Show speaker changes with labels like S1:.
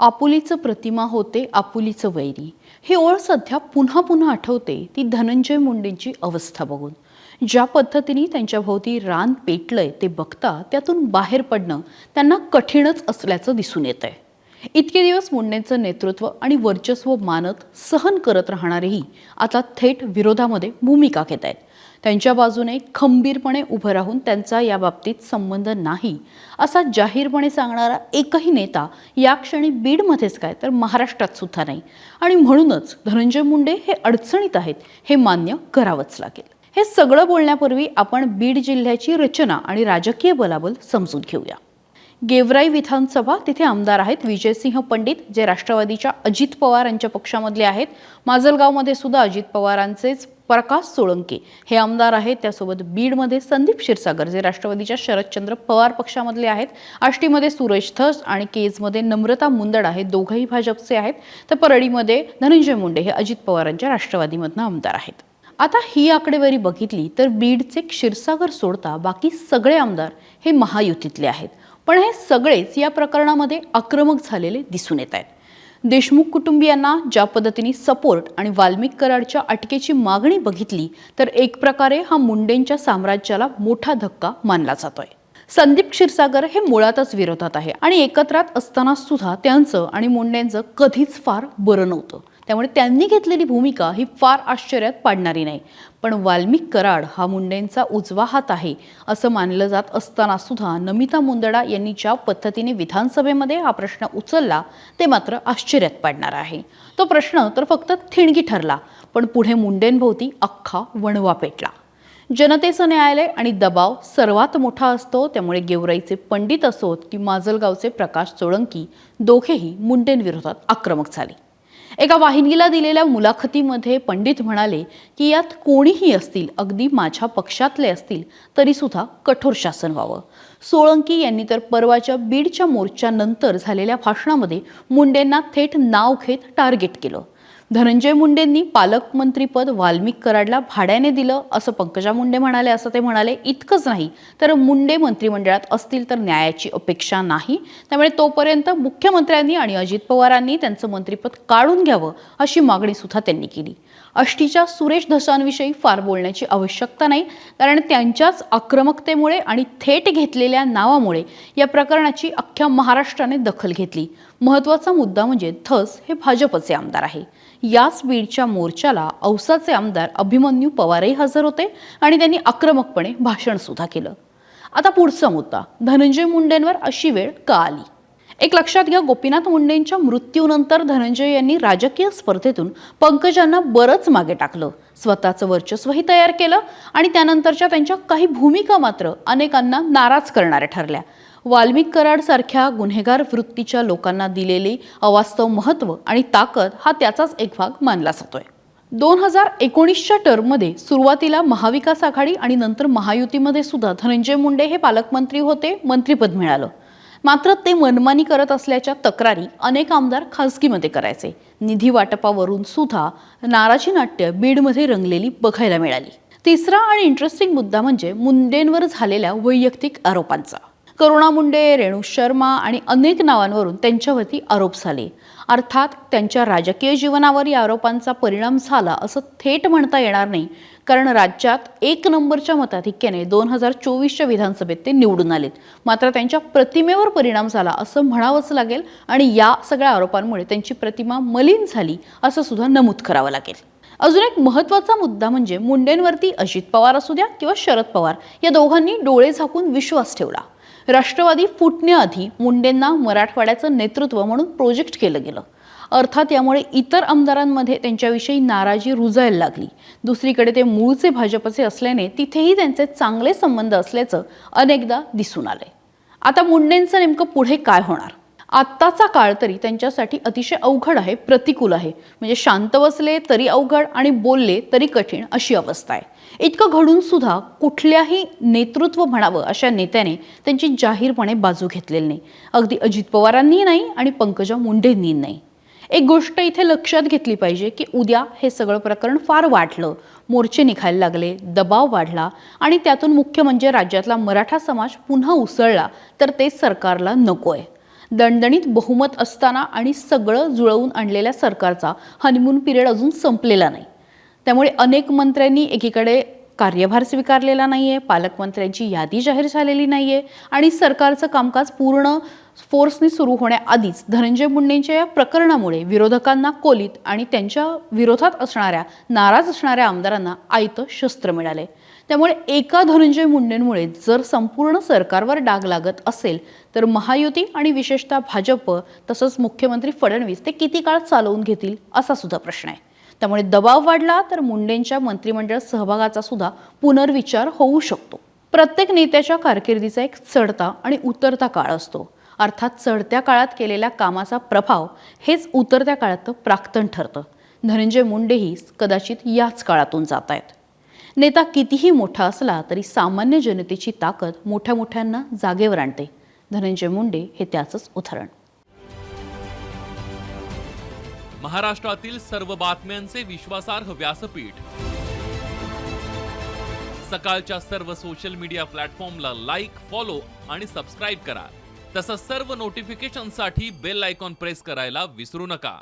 S1: आपुलीचं प्रतिमा होते आपुलीचं वैरी. ही ओळ सध्या पुन्हा पुन्हा आठवते ती धनंजय मुंडेंची अवस्था बघून. ज्या पद्धतीने त्यांच्या भोवती रान पेटलंय ते बघता त्यातून बाहेर पडणं त्यांना कठीणच असल्याचं दिसून येत आहे इतके दिवस मुंडेंचं नेतृत्व आणि वर्चस्व मानत सहन करत राहणारेही आता थेट विरोधामध्ये भूमिका घेत आहेत त्यांच्या बाजूने खंबीरपणे उभं राहून त्यांचा या बाबतीत संबंध नाही असा जाहीरपणे सांगणारा एकही नेता या क्षणी बीडमध्येच काय तर महाराष्ट्रात सुद्धा नाही. आणि म्हणूनच धनंजय मुंडे हे अडचणीत आहेत हे मान्य करावंच लागेल. हे सगळं बोलण्यापूर्वी आपण बीड जिल्ह्याची रचना आणि राजकीय बलाबल समजून घेऊया. गेवराई विधानसभा तिथे आमदार आहेत विजयसिंह पंडित जे राष्ट्रवादीच्या अजित पवार यांच्या पक्षामधले आहेत. माजलगावमध्ये सुद्धा अजित पवारांचेच प्रकाश सोळंके हे आमदार आहेत. त्यासोबत बीडमध्ये संदीप क्षीरसागर जे राष्ट्रवादीच्या शरदचंद्र पवार पक्षामधले आहेत. आष्टीमध्ये सुरेश धस आणि केजमध्ये नम्रता मुंदड हे दोघंही भाजपचे आहेत. तर परळीमध्ये धनंजय मुंडे हे अजित पवारांच्या राष्ट्रवादीमधनं आमदार आहेत. आता ही आकडेवारी बघितली तर बीडचे क्षीरसागर सोडता बाकी सगळे आमदार हे महायुतीतले आहेत. पण हे सगळेच या प्रकरणामध्ये आक्रमक झालेले दिसून येत आहेत. देशमुख कुटुंबियांना ज्या पद्धतीने सपोर्ट आणि वाल्मिक कराडच्या अटकेची मागणी बघितली तर एक प्रकारे हा मुंडेंच्या साम्राज्याला मोठा धक्का मानला जातोय. संदीप क्षीरसागर हे मुळातच विरोधात आहे आणि एकत्रात असताना सुद्धा त्यांचं आणि मुंडेंचं कधीच फार बरं नव्हतं. त्यामुळे त्यांनी घेतलेली भूमिका ही फार आश्चर्यात पाडणारी नाही. पण वाल्मिक कराड हा मुंडेंचा उजवा हात आहे असं मानलं जात असताना सुद्धा नमिता मुंदडा यांनी ज्या पद्धतीने विधानसभेमध्ये हा प्रश्न उचलला ते मात्र आश्चर्यात पाडणार आहे. तो प्रश्न तर फक्त थिणगी ठरला पण पुढे मुंडेंभोवती अख्खा वणवा पेटला. जनतेचं न्यायालय आणि दबाव सर्वात मोठा असतो त्यामुळे गेवराईचे पंडित असोत की माजलगावचे प्रकाश सोळंकी दोघेही मुंडेंविरोधात आक्रमक झाले. एका वाहिनीला दिलेल्या मुलाखतीमध्ये पंडित म्हणाले की यात कोणीही असतील अगदी माझ्या पक्षातले असतील तरी सुद्धा कठोर शासन व्हावं. सोळंकी यांनी तर परवाच्या बीडच्या मोर्चानंतर झालेल्या भाषणामध्ये मुंडेंना थेट नाव घेत टार्गेट केलं. धनंजय मुंडेंनी पालकमंत्रीपद वाल्मिक कराडला भाड्याने दिलं असं पंकजा मुंडे म्हणाले असं ते म्हणाले इतकंच नाही तर मुंडे मंत्रिमंडळात असतील तर न्यायाची अपेक्षा नाही. त्यामुळे तोपर्यंत मुख्यमंत्र्यांनी आणि अजित पवारांनी त्यांचं मंत्रिपद काढून घ्यावं अशी मागणी सुद्धा त्यांनी केली. अष्टीच्या सुरेश धसांविषयी फार बोलण्याची आवश्यकता नाही कारण त्यांच्याच आक्रमकतेमुळे आणि थेट घेतलेल्या नावामुळे या प्रकरणाची अख्ख्या महाराष्ट्राने दखल घेतली. महत्त्वाचा मुद्दा म्हणजे थस हे भाजपचे आमदार आहे. याच बीडच्या मोर्चाला औसाचे आमदार अभिमन्यू पवारही हजर होते आणि त्यांनी आक्रमकपणे भाषण सुद्धा केलं. आता पुढचा मुद्दा. धनंजय मुंडेंवर अशी वेळ का आली? एक लक्षात घ्या गोपीनाथ मुंडेंच्या मृत्यूनंतर धनंजय यांनी राजकीय स्पर्धेतून पंकजांना बरंच मागे टाकलं. स्वतःचं वर्चस्वही तयार केलं आणि त्यानंतरच्या त्यांच्या काही भूमिका मात्र अनेकांना नाराज करणाऱ्या ठरल्या. वाल्मिक कराडसारख्या गुन्हेगार वृत्तीच्या लोकांना दिलेली अवास्तव महत्त्व आणि ताकद हा त्याचाच एक भाग मानला जातोय. दोन हजार एकोणीसच्या टर्ममध्ये सुरुवातीला महाविकास आघाडी आणि नंतर महायुतीमध्ये सुद्धा धनंजय मुंडे हे पालकमंत्री होते मंत्रीपद मिळालं. मात्र ते मनमानी करत असल्याच्या तक्रारी अनेक आमदार खासगीमध्ये करायचे. निधी वाटपावरून सुद्धा नाराजी नाट्य बीडमध्ये रंगलेली बघायला मिळाली. तिसरा आणि इंटरेस्टिंग मुद्दा म्हणजे मुंडेंवर झालेल्या वैयक्तिक आरोपांचा. करुणा मुंडे रेणू शर्मा आणि अनेक नावांवरून त्यांच्यावरती आरोप झाले. अर्थात त्यांच्या राजकीय जीवनावर या आरोपांचा परिणाम झाला असं थेट म्हणता येणार नाही कारण राज्यात एक नंबरच्या मताधिक्याने दोन हजार चोवीसच्या विधानसभेत ते निवडून आलेत. मात्र त्यांच्या प्रतिमेवर परिणाम झाला असं म्हणावंच लागेल आणि या सगळ्या आरोपांमुळे त्यांची प्रतिमा मलिन झाली असं सुद्धा नमूद करावं लागेल. अजून एक महत्त्वाचा मुद्दा म्हणजे मुंडेंवरती अजित पवार असू द्या किंवा शरद पवार या दोघांनी डोळे झाकून विश्वास ठेवला. राष्ट्रवादी फुटण्याआधी मुंडेंना मराठवाड्याचं नेतृत्व म्हणून प्रोजेक्ट केलं गेलं. अर्थात यामुळे इतर आमदारांमध्ये त्यांच्याविषयी नाराजी रुजायला लागली. दुसरीकडे ते मूळचे भाजपचे असल्याने तिथेही त्यांचे चांगले संबंध असल्याचं अनेकदा दिसून आले आता मुंडेंचं नेमकं पुढे काय होणार? आत्ताचा काळ तरी त्यांच्यासाठी अतिशय अवघड आहे प्रतिकूल आहे. म्हणजे शांत बसले तरी अवघड आणि बोलले तरी कठीण अशी अवस्था आहे. इतकं घडून सुद्धा कुठल्याही नेतृत्व म्हणावं अशा नेत्याने त्यांची जाहीरपणे बाजू घेतलेली नाही. अगदी अजित पवारांनी नाही आणि पंकजा मुंडेंनी नाही. एक गोष्ट इथे लक्षात घेतली पाहिजे की उद्या हे सगळं प्रकरण फार वाढलं. मोर्चे निघायला लागले दबाव वाढला आणि त्यातून मुख्य म्हणजे राज्यातला मराठा समाज पुन्हा उसळला तर ते सरकारला नको आहे दणदणीत बहुमत असताना आणि सगळं जुळवून आणलेल्या सरकारचा हनीमून पिरियड अजून संपलेला नाही. त्यामुळे अनेक मंत्र्यांनी एकीकडे कार्यभार स्वीकारलेला नाही आहे पालकमंत्र्यांची यादी जाहीर झालेली नाही आहे आणि सरकारचं कामकाज पूर्ण फोर्सने सुरू होण्याआधीच धनंजय मुंडेंच्या या प्रकरणामुळे विरोधकांना कोलीत आणि त्यांच्या विरोधात असणाऱ्या नाराज असणाऱ्या आमदारांना आयतं शस्त्र मिळाले. त्यामुळे एका धनंजय मुंडेंमुळे जर संपूर्ण सरकारवर डाग लागत असेल तर महायुती आणि विशेषतः भाजप तसंच मुख्यमंत्री फडणवीस ते किती काळ चालवून घेतील असा सुद्धा प्रश्न आहे. त्यामुळे दबाव वाढला तर मुंडेंच्या मंत्रिमंडळ सहभागाचा सुद्धा पुनर्विचार होऊ शकतो. प्रत्येक नेत्याच्या कारकिर्दीचा एक चढता आणि उतरता काळ असतो. अर्थात चढत्या काळात केलेल्या कामाचा प्रभाव हेच उतरत्या काळात प्राक्तन ठरतं. धनंजय मुंडेही कदाचित याच काळातून जात आहेत. नेता कितीही मोठा असला तरी सामान्य जनतेची ताकद मोठ्या मोठ्यांना जागेवर आणते. धनंजय मुंडे हे त्याचंच उदाहरण.
S2: महाराष्ट्रातील सर्व बातम्यांचे विश्वासार्ह व्यासपीठ. सकाळच्या सर्व सोशल मीडिया प्लॅटफॉर्मला लाईक फॉलो आणि सबस्क्राईब करा. तसंच सर्व नोटिफिकेशनसाठी बेल आयकॉन प्रेस करायला विसरू नका.